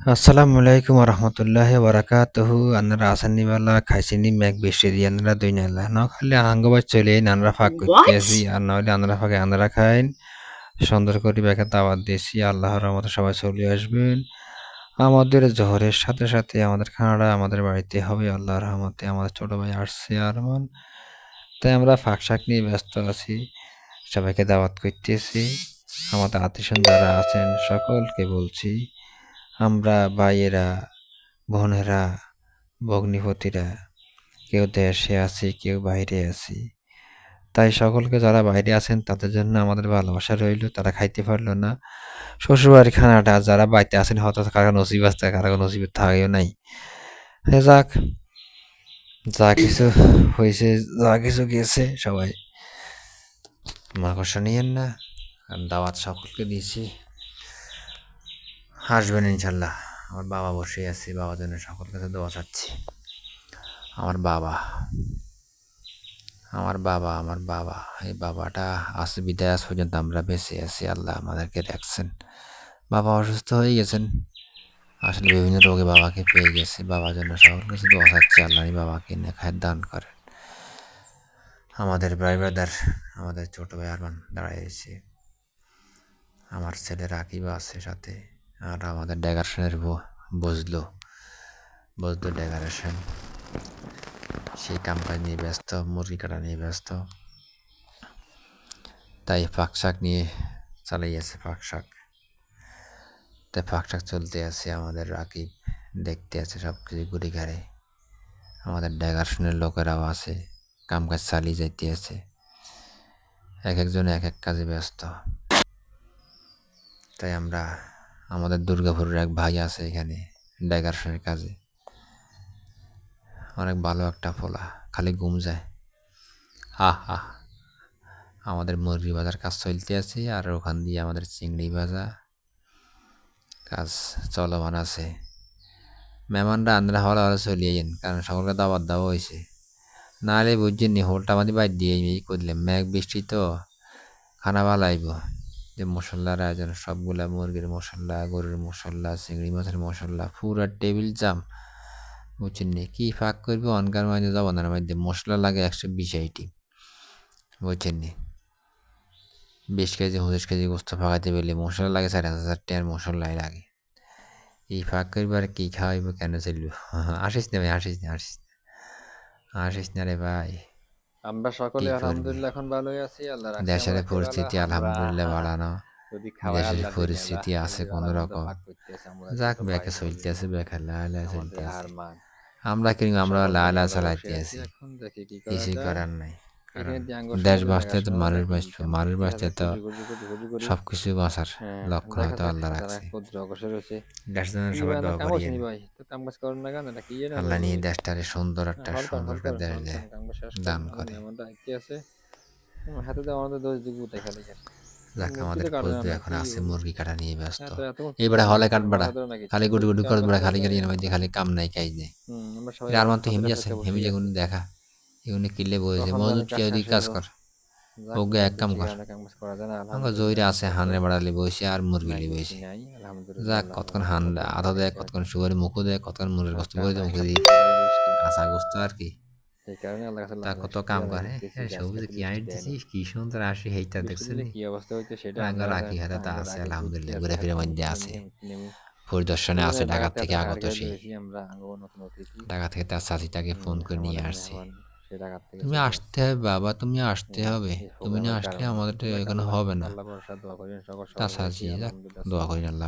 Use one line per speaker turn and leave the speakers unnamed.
আসসালামু আলাইকুম রহমতুল্লাহি বারাকাতুহু আন্নারা আসানি বালা খাইছিনি ম্যাক বেশি দিয়ে আন্নারা দুই নালা ন খালি আঙ্গবা চলে আন্নারা ফাঁক করতে আসি আর নইলে আন্নারা ফাঁকে আন্নারা খাইন। সুন্দর করে ব্যাকে দাওয়াত দিয়েছি আল্লাহর রহমতে সবাই চলে আসবেন। আমাদের জহরের সাথে সাথে আমাদের খানাটা আমাদের বাড়িতে হবে আল্লাহর রহমতে আমাদের ছোট ভাই আসছে আরমান। তাই আমরা ফাঁক শাক নিয়ে ব্যস্ত আছি সবাইকে দাওয়াত করতেছি। আমাদের আত্মীয় যারা আছেন সকলকে বলছি আমরা ভাইয়েরা, বোনেরা, ভগ্নিপতিরা, কেউ দেশে আছি, কেউ বাইরে আছি। তাই সকলকে যারা বাইরে আছেন, তাদের জন্য আমাদের ভালোবাসা রইল। তারা খাইতে পারল না। শ্বশুরবাড়ির খানাটা যারা বাড়িতে আছেন, হয়তো কারও নসিব আসতে কারও নসিব থাকেও নাই। যাক, যা কিছু হয়েছে, যা কিছু গেছে, সবাই মাকড়সা নিয়েন না। দাওয়াত সকলকে দিয়েছি। আসবেন ইনশাল্লাহ। আমার বাবা বসে আছে, বাবার জন্য সকল কাছে দোয়া চাচ্ছি। আমার বাবা আমার বাবা আমার বাবা, এই বাবাটা আজ বিদায় আজ পর্যন্ত আমরা বেঁচে আছি, আল্লাহ আমাদেরকে দেখছেন। বাবা অসুস্থ হয়ে গেছেন, আসলে বিভিন্ন রোগে বাবাকে পেয়ে গেছে। বাবার জন্য সকল কিছু দোয়া চাচ্ছি, আল্লাহ বাবাকে নেখায় দান করেন। আমাদের ভাই ব্রাদার, আমাদের ছোটো ভাই আরমান দাঁড়াইছে। আমার ছেলে রাকিব আছে সাথে। আর আমাদের ডেকারেশনের বসল বসল ডেকারেশন সেই কামকাজ নিয়ে ব্যস্ত, মুরগি কাটা নিয়ে ব্যস্ত। তাই পাক শাক নিয়ে চালাইয়াছে পাক শাক। তাই পাক শাক চলতে আছে, আমাদের রাকিব দেখতে আছে সব কিছু ঘুরে ঘাড়ে আমাদের ডেকারেশনের লোকেরাও আছে, কামকাজ চালিয়ে যাইতে আছে। এক একজন এক এক কাজে ব্যস্ত। তাই আমরা আমাদের দুর্গাপুরের এক ভাই আছে এখানে ডেকারেশনের কাজে। অনেক ভালো একটা ফোলা, খালি ঘুম যায়। আহ আহ আমাদের মুরগি বাজার কাজ চলতে আছে আর ওখান দিয়ে আমাদের চিংড়ি ভাজা কাজ চলমান আছে। মেহমানরা আন্দ্রা হওয়ার হলে চলিয়ে যান, কারণ সকলকে দাবার দেওয়া হয়েছে। নাহলে বুঝছেন হোলটা আমাদের বাইর দিয়ে করলে। ম্যাঘ বৃষ্টি তো, খানা ভালো আইব যে মশলার আয়োজন সবগুলা মুরগির মশলা, গরুর মশলা, চিংড়ি মাছের মশলা, পুরা টেবিল জাম। বুঝছেন নি? কী ফাঁক করবে? অনকার মাঝে জবানের মধ্যে মশলা লাগে একশো বিশ আইটি বুঝছেন নি? বিশ কেজি, পঁচিশ কেজি গোস্ত ফাঁকাইতে পেলে মশলা লাগে সাড়ে হাজার টাকার মশলাই লাগে। এই ফাঁক করবে আর কী খাওয়াইব? কেন চলবে আসিস না ভাই, আসিস না আসিস না। আসিস না রে ভাই।
আমরা সকলে আলহামদুলিল্লাহ এখন ভালোই আছি আল্লাহ
দেশের পরিস্থিতি আলহামদুলিল্লাহ। বাড়ানো দেশের পরিস্থিতি আছে কোন রকম। যাক ব্যাকে চলতে আছে ব্যাকে লালা চলতে আছে আমরা কিন্তু আমরা লালা চালাইতে আছি কিছুই করার নাই। দেশ বাঁচতে তো মানুষ বাঁচবে মানুষ বাঁচতে তো সবকিছু বাঁচার লক্ষ্য হয়তো আল্লাহ রাখছে দেশের জন্য সবাই দোয়া করি আল্লাহ নিয়ে দেশটারে সুন্দর একটা সুন্দর করে দেশ দেয় দান করে।
আমাদের
যাক এখন আছে মুরগি কাটা নিয়ে ব্যস্ত। এবারে হলে কাটবাড়া খালি গুডু গুডু করে খালি খালি খালি কাম নাই কাজ নেই। আর আমার তো হেমি আছে হেমি যেগুলো দেখা। কিনলে বলছে মজুদ কেউ দিকে কাজ কর। ওকে এক কাম কর। আমার জয়রে আছে হানরে বাড়ালে বসে আর মুরগি লি বসে যাক কতক্ষণ হান আধা দেয় কতক্ষণ শুয়ারে মুখো দেয় কতক্ষণ মুরগির কষ্ট করে মুখে দিয়ে কাঁচা গোস্ত আর কি। তা কত কাম করে সবুজ কি আইট দিছিস কি সুন্দর আসি হেইটা দেখছেন
কি অবস্থা হইতে সেটা
আগে রাখি হাতে তা আছে আলহামদুলিল্লাহ ঘুরে ফিরে মধ্যে আছে। পরিদর্শনে আছে ঢাকা থেকে আগত সেই ঢাকা থেকে তার চাচিটাকে ফোন করে নিয়ে আসছে। তুমি আসতে হবে বাবা তুমি আসতে হবে। তুমি না আসলে আমাদের এখানে হবে না। দোয়া করি আল্লাহ